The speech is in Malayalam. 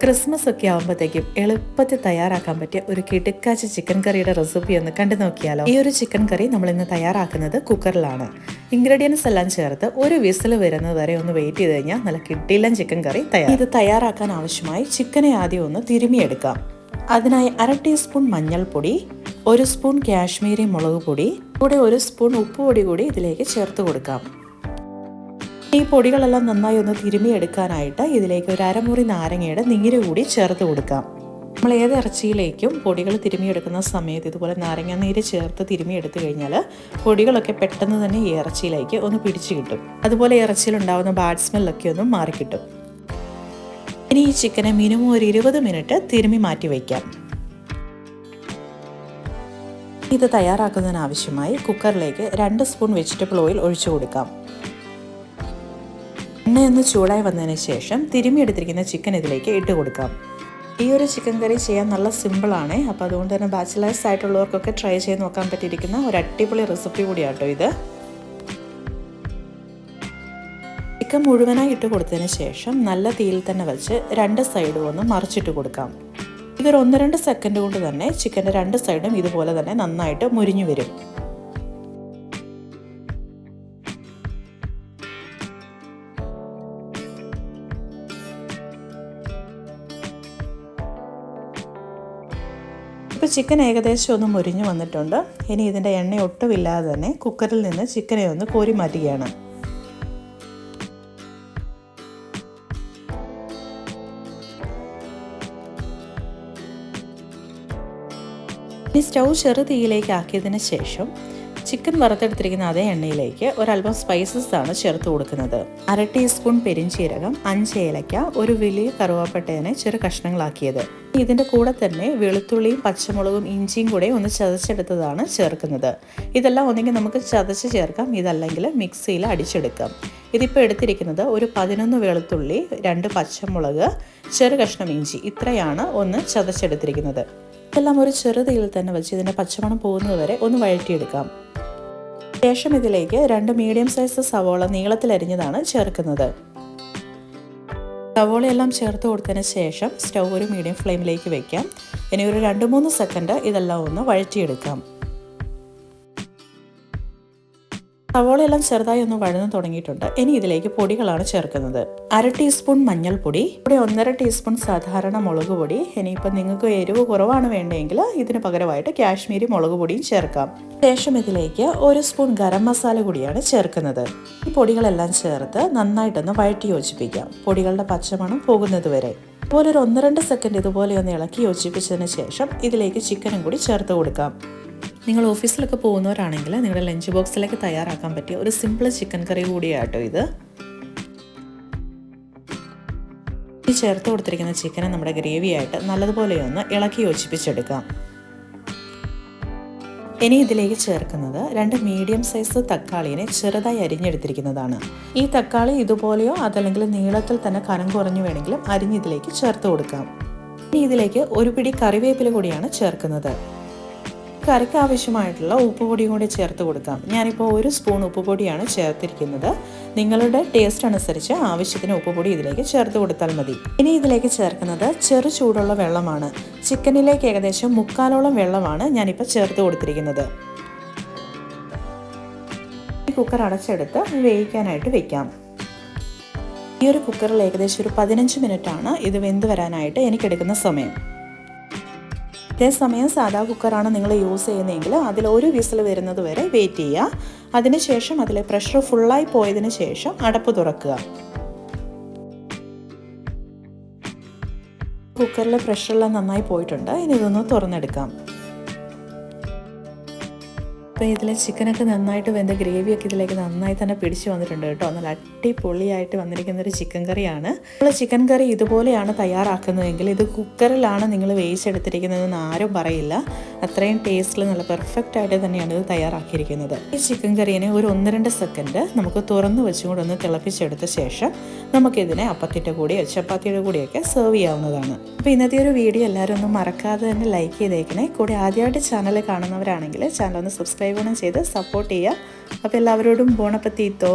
ക്രിസ്മസ് ഒക്കെ ആകുമ്പോഴത്തേക്കും എളുപ്പത്തിൽ തയ്യാറാക്കാൻ പറ്റിയ ഒരു കിടുക്കാച്ച ചിക്കൻ കറിയുടെ റെസിപ്പി ഒന്ന് കണ്ടു നോക്കിയാലോ? ഈ ഒരു ചിക്കൻ കറി നമ്മൾ ഇന്ന് തയ്യാറാക്കുന്നത് കുക്കറിലാണ്. ഇൻഗ്രീഡിയൻസ് എല്ലാം ചേർത്ത് ഒരു വിസിൽ വരുന്നത് വരെ ഒന്ന് വെയിറ്റ് ചെയ്ത് കഴിഞ്ഞാൽ നല്ല കിട്ടിയില്ല ചിക്കൻ കറി തയ്യാർ ഇത് തയ്യാറാക്കാൻ ആവശ്യമായി ചിക്കനെ ആദ്യം ഒന്ന് തിരുമിയെടുക്കാം. അതിനായി അര ടീസ്പൂൺ മഞ്ഞൾപ്പൊടി ഒരു സ്പൂൺ കാശ്മീരി മുളക് പൊടി കൂടെ ഒരു സ്പൂൺ ഉപ്പുപൊടി കൂടി ഇതിലേക്ക് ചേർത്ത് കൊടുക്കാം. ഈ പൊടികളെല്ലാം നന്നായി ഒന്ന് തിരുമിയെടുക്കാനായിട്ട് ഇതിലേക്ക് ഒരു അരമുറി നാരങ്ങയുടെ നീര് കൂടി ചേർത്ത് കൊടുക്കാം. നമ്മൾ ഏത് ഇറച്ചിയിലേക്കും പൊടികൾ തിരുമിയെടുക്കുന്ന സമയത്ത് ഇതുപോലെ നാരങ്ങ നീര് ചേർത്ത് തിരുമിയെടുത്തു കഴിഞ്ഞാൽ പൊടികളൊക്കെ പെട്ടെന്ന് തന്നെ ഈ ഇറച്ചിയിലേക്ക് ഒന്ന് പിടിച്ചു കിട്ടും. അതുപോലെ ഇറച്ചിയിലുണ്ടാകുന്ന ബാഡ് സ്മെല്ലൊക്കെ ഒന്ന് മാറിക്കിട്ടും ഇനി ഈ ചിക്കനെ മിനിമം ഒരു ഇരുപത് മിനിറ്റ് തിരുമി മാറ്റി വയ്ക്കാം. ഇത് തയ്യാറാക്കുന്നതിനാവശ്യമായി കുക്കറിലേക്ക് രണ്ട് സ്പൂൺ വെജിറ്റബിൾ ഓയിൽ ഒഴിച്ചു കൊടുക്കാം. എണ്ണയൊന്ന് ചൂടായി വന്നതിന് ശേഷം തിരുമ്മി എടുത്തിരിക്കുന്ന ചിക്കൻ ഇതിലേക്ക് ഇട്ട് കൊടുക്കാം. ഈ ഒരു ചിക്കൻ കറി ചെയ്യാൻ നല്ല സിമ്പിളാണ് അപ്പോൾ അതുകൊണ്ട് തന്നെ ബാച്ചിലേഴ്സ് ആയിട്ടുള്ളവർക്കൊക്കെ ട്രൈ ചെയ്ത് നോക്കാൻ പറ്റിയിരിക്കുന്ന ഒരു അടിപൊളി റെസിപ്പി കൂടിയാട്ടോ ഇത്. ചിക്കൻ മുഴുവനായി ഇട്ട് കൊടുത്തതിന് ശേഷം നല്ല തീയിൽ തന്നെ വെച്ച് രണ്ട് സൈഡും ഒന്ന് മറിച്ചിട്ട് കൊടുക്കാം. ഇതൊരു ഒന്ന് രണ്ട് സെക്കൻഡ് കൊണ്ട് തന്നെ ചിക്കന്റെ രണ്ട് സൈഡും ഇതുപോലെ തന്നെ നന്നായിട്ട് മുരിഞ്ഞു വരും. ഇപ്പോൾ ചിക്കൻ ഏകദേശം ഒന്ന് മുരിഞ്ഞു വന്നിട്ടുണ്ട്. ഇനി ഇതിന്റെ എണ്ണ ഒട്ടുമില്ലാതെ തന്നെ കുക്കറിൽ നിന്ന് ചിക്കനെ ഒന്ന് കോരി മാറ്റുകയാണ്. ഇനി സ്റ്റൗ ചെറുതീയിലേക്ക് ആക്കിയതിന് ശേഷം ചിക്കൻ വറുത്തെടുത്തിരിക്കുന്ന അതേ എണ്ണയിലേക്ക് ഒരല്പം സ്പൈസസ് ആണ് ചേർത്ത് കൊടുക്കുന്നത്. അര ടീസ്പൂൺ പെരിഞ്ചീരകം അഞ്ച് ഏലക്ക ഒരു വലിയ കറുവാപ്പട്ടേനെ ചെറു കഷ്ണങ്ങളാക്കിയത്. ഇതിന്റെ കൂടെ തന്നെ വെളുത്തുള്ളിയും പച്ചമുളകും ഇഞ്ചിയും കൂടെ ഒന്ന് ചതച്ചെടുത്തതാണ് ചേർക്കുന്നത്. ഇതെല്ലാം ഒന്നെങ്കിൽ നമുക്ക് ചതച്ച് ചേർക്കാം. ഇതല്ലെങ്കിൽ മിക്സിയിൽ അടിച്ചെടുക്കാം. ഇതിപ്പോൾ എടുത്തിരിക്കുന്നത് ഒരു പതിനൊന്ന് വെളുത്തുള്ളി രണ്ട് പച്ചമുളക് ചെറു കഷ്ണം ഇഞ്ചി. ഇത്രയാണ് ഒന്ന് ചതച്ചെടുത്തിരിക്കുന്നത്. ഇതെല്ലാം ഒരു ചെറുതീയിൽ തന്നെ വെച്ച് ഇതിന്റെ പച്ചമണം പോകുന്നത് വരെ ഒന്ന് വഴറ്റിയെടുക്കാം. ശേഷം ഇതിലേക്ക് രണ്ട് മീഡിയം സൈസ് സവോള നീളത്തിലരിഞ്ഞതാണ് ചേർക്കുന്നത്. സവോളയെല്ലാം ചേർത്ത് കൊടുത്തതിന് ശേഷം സ്റ്റൗ ഒരു മീഡിയം ഫ്ലെയിമിലേക്ക് വയ്ക്കാം ഇനി ഒരു രണ്ട് മൂന്ന് സെക്കൻഡ് ഇതെല്ലാം ഒന്ന് വഴറ്റിയെടുക്കാം. സവോളയെല്ലാം ചെറുതായി ഒന്ന് വഴന്നു തുടങ്ങിയിട്ടുണ്ട്. ഇനി ഇതിലേക്ക് പൊടികളാണ് ചേർക്കുന്നത്. അര ടീസ്പൂൺ മഞ്ഞൾപ്പൊടി ഇവിടെ ഒന്നര ടീസ്പൂൺ സാധാരണ മുളക് പൊടി. ഇനിയിപ്പോൾ നിങ്ങൾക്ക് എരിവ് കുറവാണ് വേണ്ടതെങ്കിൽ ഇതിന് പകരമായിട്ട് കാശ്മീരി മുളക് പൊടിയും ചേർക്കാം. ശേഷം ഇതിലേക്ക് ഒരു സ്പൂൺ ഗരം മസാല കൂടിയാണ് ചേർക്കുന്നത്. ഈ പൊടികളെല്ലാം ചേർത്ത് നന്നായിട്ടൊന്ന് വഴറ്റി യോജിപ്പിക്കാം. പൊടികളുടെ പച്ചമണം പോകുന്നത് വരെ. അതുപോലെ ഒരു ഒന്ന് രണ്ട് സെക്കൻഡ് ഇതുപോലെ ഒന്ന് ഇളക്കി യോജിപ്പിച്ചതിന് ശേഷം ഇതിലേക്ക് ചിക്കനും കൂടി ചേർത്ത് കൊടുക്കാം. നിങ്ങൾ ഓഫീസിലൊക്കെ പോകുന്നവരാണെങ്കിൽ നിങ്ങളുടെ ലഞ്ച് ബോക്സിലേക്ക് തയ്യാറാക്കാൻ പറ്റിയ ഒരു സിമ്പിൾ ചിക്കൻ കറി കൂടിയാട്ടോ ഇത്. ഈ ചേർത്ത് കൊടുത്തിരിക്കുന്ന ചിക്കനെ നമ്മുടെ ഗ്രേവിയായിട്ട് നല്ലതുപോലെ ഒന്ന് ഇളക്കി യോജിപ്പിച്ചെടുക്കാം. ഇനി ഇതിലേക്ക് ചേർക്കുന്നത് രണ്ട് മീഡിയം സൈസ് തക്കാളിനെ ചെറുതായി അരിഞ്ഞെടുത്തിരിക്കുന്നതാണ്. ഈ തക്കാളി ഇതുപോലെയോ അതല്ലെങ്കിൽ നീളത്തിൽ തന്നെ കനം കുറഞ്ഞു വേണമെങ്കിലും അരിഞ്ഞ് ഇതിലേക്ക് ചേർത്ത് കൊടുക്കാം. ഇനി ഇതിലേക്ക് ഒരു പിടി കറിവേപ്പില കൂടിയാണ് ചേർക്കുന്നത്. കറിക്ക് ആവശ്യമായിട്ടുള്ള ഉപ്പുപൊടിയും കൂടി ചേർത്ത് കൊടുക്കാം. ഞാനിപ്പോൾ ഒരു സ്പൂൺ ഉപ്പുപൊടിയാണ് ചേർത്തിരിക്കുന്നത്. നിങ്ങളുടെ ടേസ്റ്റ് അനുസരിച്ച് ആവശ്യത്തിന് ഉപ്പുപൊടി ഇതിലേക്ക് ചേർത്ത് കൊടുത്താൽ മതി. ഇനി ഇതിലേക്ക് ചേർക്കുന്നത് ചെറു ചൂടുള്ള വെള്ളമാണ്. ചിക്കനിലേക്ക് ഏകദേശം മുക്കാലോളം വെള്ളമാണ് ഞാനിപ്പോൾ ചേർത്ത് കൊടുത്തിരിക്കുന്നത്. കുക്കർ അടച്ചെടുത്ത് വേവിക്കാനായിട്ട് വെക്കാം. ഈ ഒരു കുക്കറിൽ ഏകദേശം ഒരു പതിനഞ്ച് മിനിറ്റാണ് ഇത് വെന്ത് വരാനായിട്ട് എനിക്കെടുക്കുന്ന സമയം. അതേസമയം സാധാ കുക്കറാണ് നിങ്ങൾ യൂസ് ചെയ്യുന്നതെങ്കിൽ അതിൽ ഒരു വിസിൽ വരുന്നത് വരെ വെയിറ്റ് ചെയ്യുക. അതിനുശേഷം അതിലെ പ്രഷർ ഫുള്ളായി പോയതിന് ശേഷം അടപ്പ് തുറക്കുക. കുക്കറിലെ പ്രഷറെല്ലാം നന്നായി പോയിട്ടുണ്ട്. ഇനി ഇതൊന്ന് തുറന്നെടുക്കാം. അപ്പോൾ ഇതിലെ ചിക്കനൊക്കെ നന്നായിട്ട് വെന്ത് ഗ്രേവിയൊക്കെ ഇതിലേക്ക് നന്നായി തന്നെ പിടിച്ചു വന്നിട്ടുണ്ട് കേട്ടോ. നല്ല അടിപൊളിയായിട്ട് വന്നിരിക്കുന്ന ഒരു ചിക്കൻ കറിയാണ്. നമ്മൾ ചിക്കൻ കറി ഇതുപോലെയാണ് തയ്യാറാക്കുന്നതെങ്കിൽ ഇത് കുക്കറിലാണ് നിങ്ങൾ വേവിച്ചെടുത്തിരിക്കുന്നതെന്ന് ആരും പറയില്ല. അത്രയും ടേസ്റ്റിൽ നല്ല പെർഫെക്റ്റ് ആയിട്ട് തന്നെയാണ് ഇത് തയ്യാറാക്കിയിരിക്കുന്നത്. ഈ ചിക്കൻ കറീനെ ഒരു ഒന്ന് രണ്ട് സെക്കൻഡ് നമുക്ക് തുറന്ന് വെച്ചുകൊണ്ട് ഒന്ന് തിളപ്പിച്ചെടുത്ത ശേഷം നമുക്കിതിനെ അപ്പത്തിന്റെ കൂടിയോ ചപ്പാത്തിയുടെ കൂടിയൊക്കെ സെർവ് ചെയ്യാവുന്നതാണ്. അപ്പോൾ ഇന്നത്തെ ഒരു വീഡിയോ എല്ലാവരും ഒന്നും മറക്കാതെ തന്നെ ലൈക്ക് ചെയ്തേക്കണേ. കൂടെ ആദ്യമായിട്ട് ചാനൽ കാണുന്നവരാണെങ്കിൽ ചാനൽ ഒന്ന് സബ്സ്ക്രൈബ് ചെയ്ത് സപ്പോർട്ട് ചെയ്യുക. അപ്പോൾ എല്ലാവരോടും ബോണപ്പത്തീത്തോ